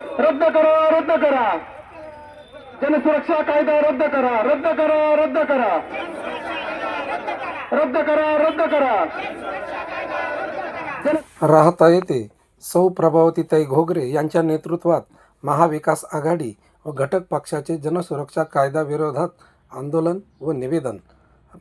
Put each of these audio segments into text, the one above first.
रद्द करा रद्द करा. जनसुरक्षा कायदा रद्द करा रद्द करा रद्द करा. रद्द करा रद्द करा. राहता येथे सौ प्रभावतीताई घोगरे यांच्या नेतृत्वात महाविकास आघाडी व घटक पक्षाचे जनसुरक्षा कायदा विरोधात आंदोलन व निवेदन.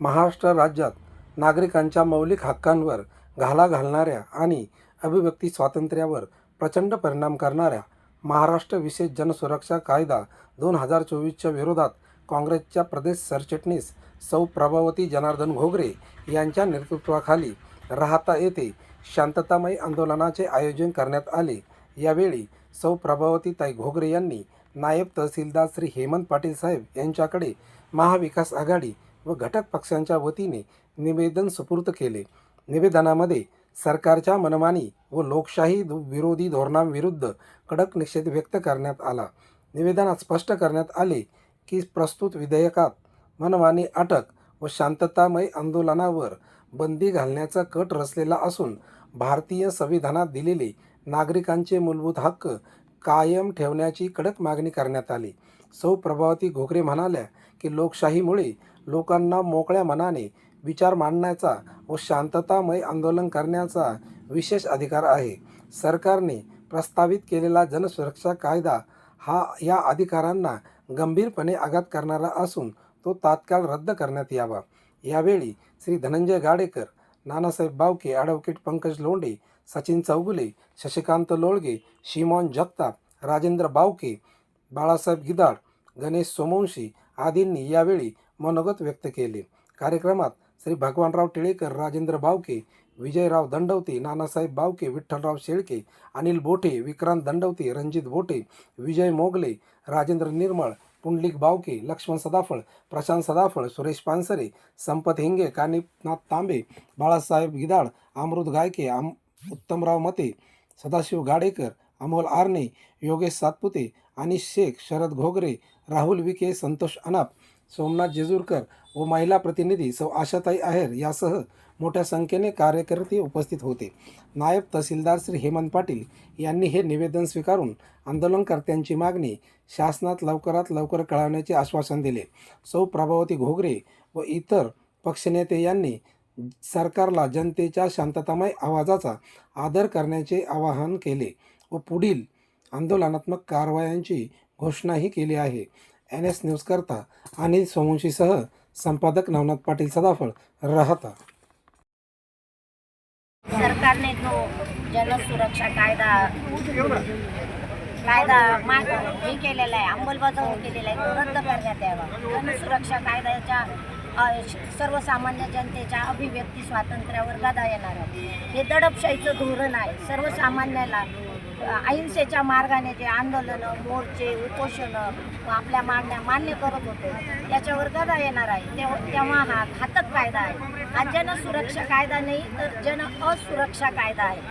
महाराष्ट्र राज्यात नागरिकांच्या मौलिक हक्कांवर घाला घालणाऱ्या आणि अभिव्यक्ती स्वातंत्र्यावर प्रचंड परिणाम करणाऱ्या महाराष्ट्र विशेष जनसुरक्षा कायदा दोन हजार चोवीसच्या विरोधात काँग्रेसच्या प्रदेश सरचिटणीस सौ प्रभावती जनार्दन घोगरे यांच्या नेतृत्वाखाली राहता येथे शांततामय आंदोलनाचे आयोजन करण्यात आले. यावेळी सौ प्रभावतीताई घोगरे यांनी नायब तहसीलदार श्री हेमंत पाटील साहेब यांच्याकडे महाविकास आघाडी व घटक पक्षांच्या वतीने निवेदन सुपूर्द केले. निवेदनामध्ये सरकारच्या मनमानी व लोकशाही विरोधी धोरणांविरुद्ध कडक निषेध व्यक्त करण्यात आला. निवेदनात स्पष्ट करण्यात आले की प्रस्तुत विधेयकात मनमानी अटक व शांततामय आंदोलनावर बंदी घालण्याचा कट रचलेला असून भारतीय संविधानात दिलेले नागरिकांचे मूलभूत हक्क कायम ठेवण्याची कडक मागणी करण्यात आली. सौ प्रभावती घोगरे म्हणाल्या की लोकशाहीमुळे लोकांना मोकळ्या मनाने विचार मांडण्याचा व शांततामय आंदोलन करण्याचा विशेष अधिकार आहे. सरकारने प्रस्तावित केलेला जनसुरक्षा कायदा हा या अधिकारांना गंभीरपणे आघात करणारा असून तो तात्काळ रद्द करण्यात यावा. यावेळी श्री धनंजय गाडेकर नानासाहेब बावके ॲडव्होकेट पंकज लोंढे सचिन चौगुले शशिकांत लोळगे शिमॉन जगताप राजेंद्र बावके बाळासाहेब गिदाड गणेश सोमवंशी आदींनी यावेळी मनोगत व्यक्त केले. कार्यक्रमात श्री भगवानराव टिळेकर राजेंद्र बावके विजयराव दंडवते नानासाहेब बावके विठ्ठलराव शेळके अनिल बोठे विक्रांत दंडवते रणजित बोठे विजय मोगले राजेंद्र निर्मळ पुंडलिक बावके लक्ष्मण सदाफळ प्रशांत सदाफळ सुरेश पानसरे संपत हिंगे कानिपनाथ तांबे बाळासाहेब गिदाड अमृत गायके आम उत्तमराव मते सदाशिव गाडेकर अमोल आर्णे योगेश सातपुते अनिश शेख शरद घोगरे राहुल विखे संतोष अनाप सोमनाथ जेजूरकर व महिला प्रतिनिधी सौ आशाताई आहेर यासह मोठ्या संख्येने कार्यकर्ते उपस्थित होते. नायब तहसीलदार श्री हेमंत पाटील यांनी हे निवेदन स्वीकारून आंदोलनकर्त्यांची मागणी शासनात लवकरात लवकर कळवण्याचे आश्वासन दिले. सौ प्रभावती घोगरे व इतर पक्षनेते यांनी सरकारला जनतेच्या शांततामय आवाजाचा आदर करण्याचे आवाहन केले व पुढील आंदोलनात्मक कारवायांची घोषणाही केली आहे. एन एस न्यूजकरता अनिल सोमवंशीसह संपादक नवनाथ पाटील सदाफळ राहता. सरकारने जो जनसुरक्षा कायदा कायदा माग हे केलेला आहे अंमलबजावणी केलेला आहे तो रद्द करण्यात यावा. जनसुरक्षा कायद्याच्या सर्वसामान्य जनतेच्या अभिव्यक्ती स्वातंत्र्यावर गदा येणार आहे हे दडपशाहीचं धोरण आहे. सर्वसामान्याला अहिंसेच्या मार्गाने जे आंदोलनं मोर्चे उपोषणं आपल्या मागण्या मान्य करत होते त्याच्यावर गदा येणार आहे. तेव्हा तेव्हा हा घातक कायदा आहे. हा जनसुरक्षा कायदा नाही तर जन असुरक्षा कायदा आहे.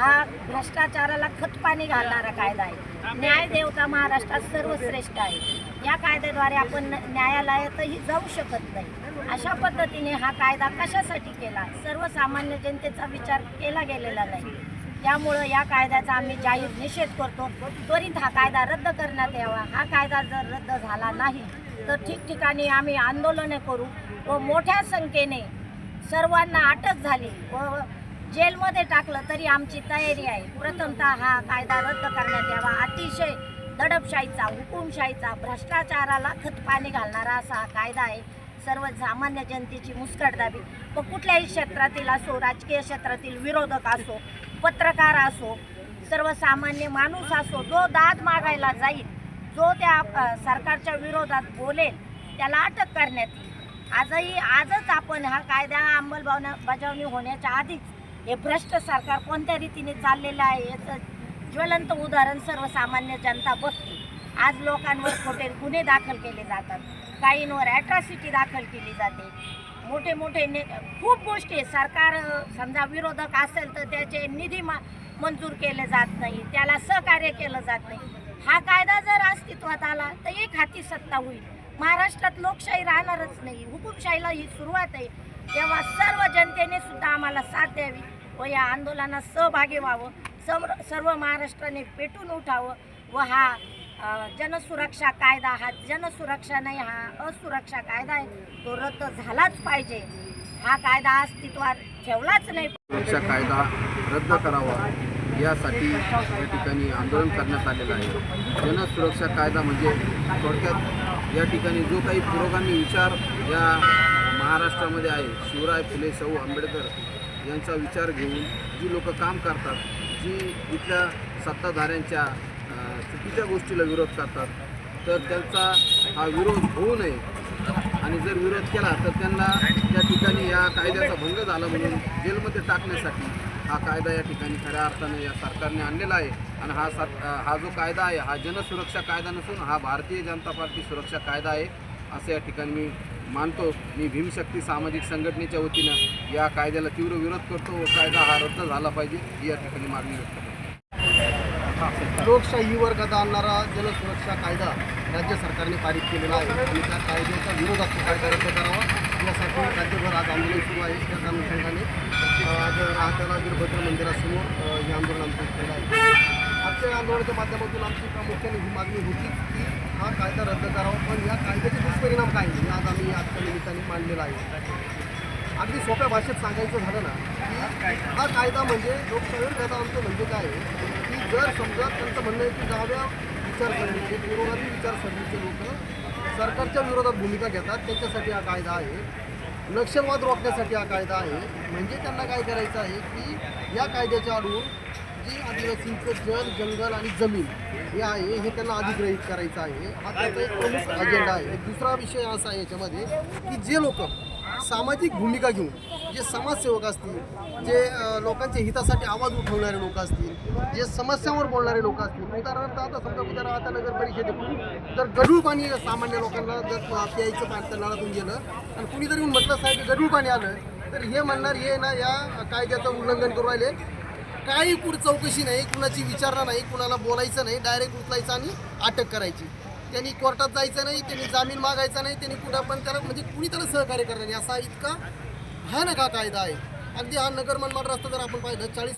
हा भ्रष्टाचाराला खतपाणी घालणारा कायदा आहे. न्याय देवता महाराष्ट्रात सर्वश्रेष्ठ आहे. या कायद्याद्वारे आपण न- न्यायालयातही जाऊ शकत नाही. अशा पद्धतीने हा कायदा कशासाठी केला? सर्वसामान्य जनतेचा विचार केला गेलेला नाही. त्यामुळं या कायद्याचा आम्ही जाहीर निषेध करतो. त्वरित हा कायदा रद्द करण्यात यावा. हा कायदा जर रद्द झाला नाही तर ठिकठिकाणी आम्ही आंदोलने करू व मोठ्या संख्येने सर्वांना अटक झाली व जेलमध्ये टाकलं तरी आमची तयारी आहे. प्रथमतः हा कायदा रद्द करण्यात यावा. अतिशय दडपशाहीचा हुकुमशाहीचा भ्रष्टाचाराला खतपाणी घालणारा असा हा कायदा आहे. सर्वसामान्य जनतेची मुस्कटदाबी व कुठल्याही क्षेत्रातील असो राजकीय क्षेत्रातील विरोधक असो पत्रकार असो सर्वसामान्य माणूस असो जो दाद मागायला जाईल जो त्या सरकारच्या विरोधात बोलेल त्याला अटक करण्यात येईल. आजही आजच आपण हा कायदा अंमलबजावण्या बजावणी होण्याच्या आधीच हे भ्रष्ट सरकार कोणत्या रीतीने चाललेलं आहे याचं ज्वलंत उदाहरण सर्वसामान्य जनता बघते. आज लोकांवर खोटे गुन्हे दाखल केले जातात. काहींवर ॲट्रॉसिटी दाखल केली जाते. मोठे मोठे ने खूप गोष्टी आहेत. सरकार समजा विरोधक असेल तर त्याचे निधी मा मंजूर केले जात नाही. त्याला सहकार्य केलं जात नाही. हा कायदा जर अस्तित्वात आला तर एक हाती सत्ता होईल. महाराष्ट्रात लोकशाही राहणारच नाही. हुकुमशाहीला ही सुरुवात आहे. तेव्हा सर्व जनतेने सुद्धा आम्हाला साथ द्यावी व या आंदोलनात सहभागी व्हावं. सर्व सर्व महाराष्ट्राने पेटून उठावं व हा जनसुरक्षा कायदा हा जनसुरक्षा नाही हा असुरक्षा कायदा आहे. तो रद्द झालाच पाहिजे. हा कायदा अस्तित्वात ठेवलाच नाही सुरक्षा कायदा रद्द करावा यासाठी या ठिकाणी आंदोलन करण्यात आलेलं आहे. जनसुरक्षा कायदा म्हणजे थोडक्यात या ठिकाणी जो काही पुरोगामी विचार या महाराष्ट्रामध्ये आहे शिवराय फुले शाहू आंबेडकर यांचा विचार घेऊन जी लोक काम करतात जी इथल्या सत्ताधाऱ्यांच्या चुकीच्या गोष्टीला विरोध करतात तर त्यांचा हा विरोध होऊ नये. आणि जर विरोध केला तर त्यांना त्या ठिकाणी या कायद्याचा भंग झाला म्हणून जेलमध्ये टाकण्यासाठी हा कायदा या ठिकाणी खऱ्या अर्थाने या सरकारने आणलेला आहे. आणि हा सर हा जो कायदा आहे हा जनसुरक्षा कायदा नसून हा भारतीय जनता पार्टी सुरक्षा कायदा आहे असं या ठिकाणी मी मानतो. मी भीमशक्ती सामाजिक संघटनेच्या वतीनं या कायद्याला तीव्र विरोध करतो. व कायदा हा रद्द झाला पाहिजे ही या ठिकाणी मागणी व्यक्त करतो. लोकशाहीवर गदा आणणारा जलसुरक्षा कायदा राज्य सरकारने पारित केलेला आहे. आणि त्या कायद्याच्या विरोधात तो कायदा रद्द करावा. यासाठी राज्यभर आज आंदोलन सुरू आहे. त्याच अनुषंगाने आज राहताना वीरभद्र मंदिरासमोर हे आंदोलन आमचं केलं आहे. आजच्या आंदोलनाच्या माध्यमातून आमची प्रामुख्याने ही मागणी होती की हा कायदा रद्द करावा. पण या कायद्याचे दुष्परिणाम काय? हे आज आम्ही आजच्या निमित्ताने मांडलेला आहे. अगदी सोप्या भाषेत सांगायचं झालं ना की हा कायदा म्हणजे लोकशाहीवर गदा आणतो म्हणजे काय? आहे जर समजा त्यांचं म्हणणं आहे की डाव्या विचारसरणीचे विरोधातील विचारसरणीचे लोक सरकारच्या विरोधात भूमिका घेतात त्यांच्यासाठी हा कायदा आहे. नक्षलवाद रोखण्यासाठी हा कायदा आहे. म्हणजे त्यांना काय करायचं आहे की या कायद्याच्या आडून जी आदिवासींचं जल जंगल आणि जमीन हे आहे हे त्यांना अधिग्रहित करायचं आहे. हा त्याचा एक प्रमुख अजेंडा आहे. दुसरा विषय असा आहे याच्यामध्ये की जे लोक सामाजिक भूमिका घेऊन जे समाजसेवक असतील जे लोकांच्या हितासाठी आवाज उठवणारे लोक असतील जे समस्यांवर बोलणारे लोक असतील उदाहरणार्थ आता समजा उद्या राहता नगर परिषदेतून जर गढूळ पाणी सामान्य लोकांना जर प्यायचं पाणी तर नळातून गेलं आणि कुणी जरी येऊन म्हटलं साहेब गढूळ पाणी आलं तर हे म्हणणार हे ना या कायद्याचं उल्लंघन करू राहिले. काही पुढे चौकशी नाही कुणाची विचारणा नाही कुणाला बोलायचं नाही डायरेक्ट उचलायचं आणि अटक करायची. त्यांनी कोर्टात जायचं नाही त्यांनी जामीन मागायचा नाही त्यांनी कुठं पण त्याला म्हणजे कुणी त्याला सहकार्य करणार नाही असा इतका भयानक हा कायदा आहे. अगदी हा नगर मनमाड रस्ता जर आपण पाहिलं चाळीस